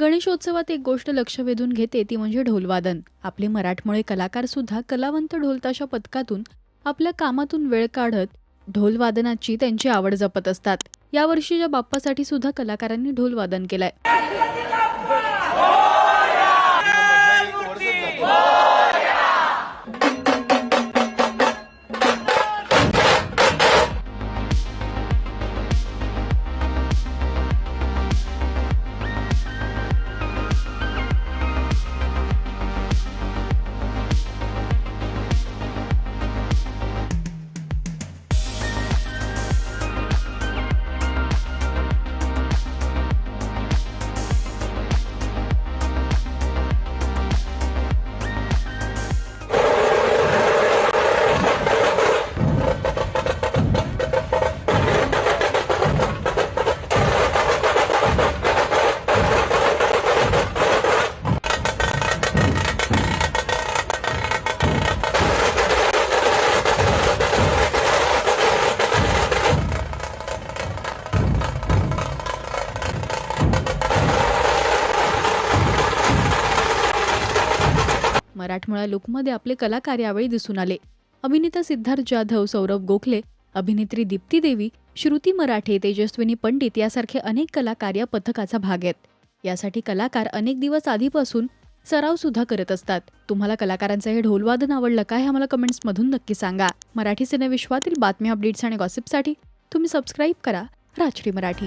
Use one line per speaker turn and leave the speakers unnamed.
गणेशोत्सवात एक गोष्ट लक्ष वेधून घेते ती म्हणजे ढोलवादन. आपले मराठमोळे कलाकार सुद्धा कलावंत ढोलताशा पथकातून आपल्या कामातून वेळ काढत ढोलवादनाची त्यांची आवड जपत असतात. यावर्षीच्या बाप्पासाठी सुद्धा कलाकारांनी ढोलवादन केलंय. मराठमोळा लुकमध्ये आपले कलाकार यावेळी दिसून आले. अभिनेता सिद्धार्थ जाधव सौरभ गोखले अभिनेत्री दीप्ती देवी श्रुती मराठे तेजस्विनी पंडित यासारखे अनेक कलाकार या पथकाचा भाग आहेत. यासाठी कलाकार अनेक दिवस आधीपासून सराव सुद्धा करत असतात. तुम्हाला कलाकारांचं हे ढोलवादन आवडलं का हे आम्हाला कमेंट्समधून नक्की सांगा. मराठी सिनेविश्वातील बातम्या अपडेट्स आणि गॉसिपसाठी तुम्ही सबस्क्राईब करा राजश्री मराठी.